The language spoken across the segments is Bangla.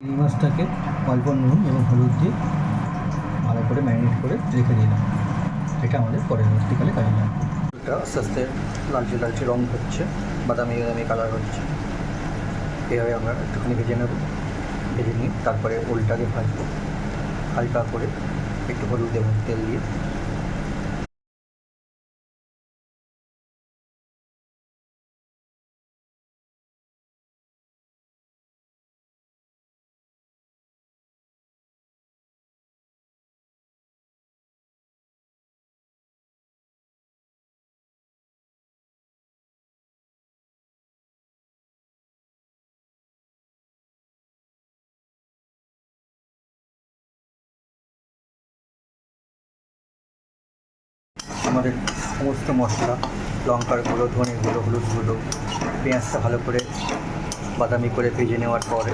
চিংড়ি মাছটাকে অল্প নুন এবং হলুদ দিয়ে ভালো করে ম্যারিনেট করে রেখে দিলাম। এটা আমাদের পরবর্তীকালে কাজে লাগবে। এটা আস্তে আস্তে লালচে লালচে রং হচ্ছে, বাদামি বাদামি কালার হচ্ছে। এভাবে আমরা একটুখানি ভেজে নেব। ভেজে নিয়ে তারপরে ওলটাকে ভাজবো। হালকা করে একটু হলুদ এবং তেল দিয়ে আমাদের সমস্ত মশলা, লঙ্কার গুঁড়ো ধনে গুঁড়ো, হলুদ গুঁড়ো, পেঁয়াজটা ভালো করে বাদামি করে ভেজে নেওয়ার পরে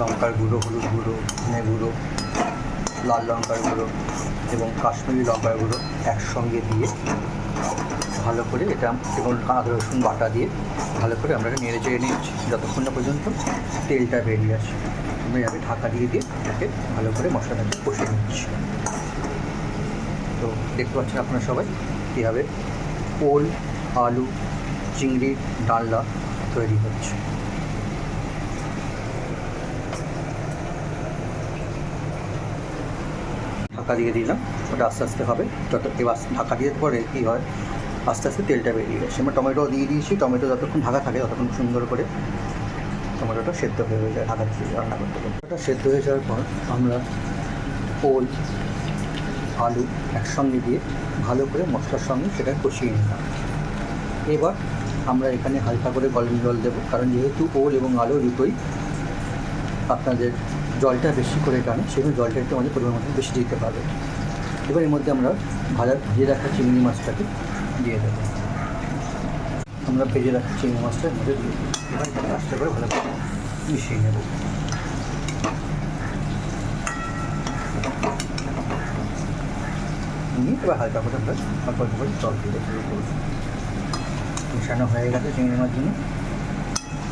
লঙ্কার গুঁড়ো, হলুদ গুঁড়ো, ধনে গুঁড়ো, লাল লঙ্কার গুঁড়ো এবং কাশ্মীরি লঙ্কার গুঁড়ো একসঙ্গে দিয়ে ভালো করে এটা এবং আদা রসুন বাটা দিয়ে ভালো করে আমরা নেড়ে চেড়ে নিচ্ছি। যতক্ষণ না পর্যন্ত তেলটা বেরিয়ে আসে, আমরা ঢাকা দিয়ে দিয়ে এটাকে ভালো করে মশলাটাকে কষিয়ে নিচ্ছি। তো দেখতে পাচ্ছেন আপনারা সবাই কীভাবে ওল, আলু, চিংড়ি ডালনা তৈরি হচ্ছে। ঢাকা দিয়ে দিলাম, ওটা আস্তে আস্তে হবে। যত এবার ঢাকা দিয়ে পরে কী হয়? আস্তে আস্তে তেলটা বেরিয়ে গেছে আমরা টমেটো দিয়ে দিয়েছি, টমেটো যতক্ষণ ঢাকা থাকে ততক্ষণ সুন্দর করে টমেটোটা সেদ্ধ হয়ে যায়। ঢাকা দিয়ে রান্না করতে পারি ওটা সেদ্ধ হয়ে যাওয়ার পর আমরা ওল আলু একসঙ্গে দিয়ে ভালো করে মশলার সঙ্গে সেটা কষিয়ে নিলাম। এবার আমরা এখানে হালকা করে গরম জল দেবো, কারণ যেহেতু ওল এবং আলু দুটোই আপনাদের জলটা বেশি করে টানে, সেজন্য জলটা একটু আমাদের পরিমাণ মতো বেশি দিতে পারবে এবার এর মধ্যে আমরা ভাজা ভেজে রাখা চিংড়ি মাছটাকে দিয়ে দেবো। আমরা ভেজে রাখা চিংড়ি মাছটা দিয়ে এবার আস্তে করে ভালো করে মিশিয়ে নেব। নিয়ে এবার হালকা করে আমরা অল্প অল্প করে জল দিয়ে শুরু করব মেশানো হয়ে গেছে চিংড়ি মাছগুলো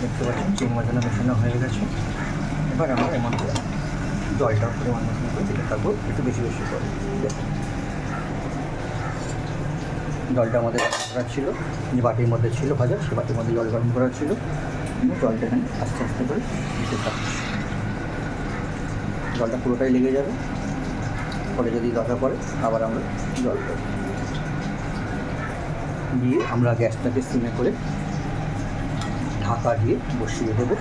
দেখতে পাচ্ছেন, চিংড়ি মাছগুলো মেশানো হয়ে গেছে। এবার আমরা এমন করে জলটা পরিমাণ মতন করে দিতে থাকব, একটু বেশি বেশি করে। জলটা আমাদের করা ছিল, যে বাটির মধ্যে ছিল ভাজা, সে বাটির মধ্যে জল গরম করা ছিল। জলটা এখানে আস্তে আস্তে করে দিতে থাকছি জলটা পুরোটাই লেগে যাবে। পরে যদি দরকার পড়ে, আবার আমরা জল দেবো। দিয়ে আমরা গ্যাসটাকে সিমে করে ঢাকা দিয়ে বসিয়ে দেবো।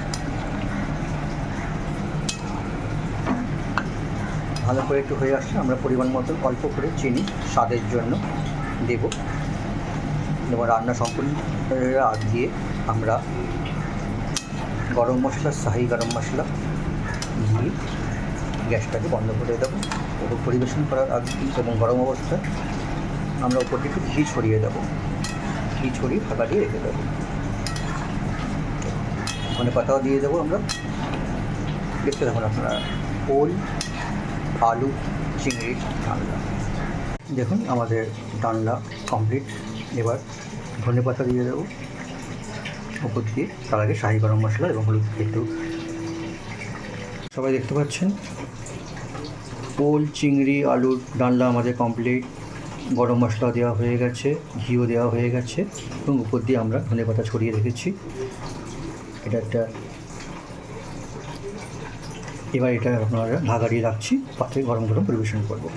ভালো করে একটু হয়ে আসলে আমরা পরিমাণ মতো অল্প করে চিনি স্বাদের জন্য দেব। এবং রান্না সম্পূর্ণ আগ দিয়ে আমরা গরম মশলা, শাহি গরম মশলা দিয়ে গ্যাসটাকে বন্ধ করে দেবো। ওপর পরিবেশন করার আগে এবং গরম অবস্থায় আমরা থেকে একটু ঘি ছড়িয়ে দেবো। ঘি ছড়িয়ে ঢাকা দিয়ে রেখে দেবো। মানে পাতাও দিয়ে দেবো আমরা। দেখতে থাকুন আপনারা। ওল, আলু, চিংড়ি, ডালনা। দেখুন, আমাদের ডালনা কমপ্লিট এবার ধনে পাতা দিয়ে দেবো। ওপর দিয়ে তার আগে শাহি গরম মশলা এবং হলুদ একটু সবাই দেখতে পাচ্ছেন। পোল চিংড়ি, আলুর ডালনা আমাদের কমপ্লিট গরম মশলা দেওয়া হয়ে গেছে, ঘিও দেওয়া হয়ে গেছে এবং উপর দিয়ে আমরা ধনে পাতা ছড়িয়ে রেখেছি। এটা একটা এবার এটা আপনারা ঢাকা দিয়ে রাখছি, পাত্রে গরম গরম পরিবেশন করব।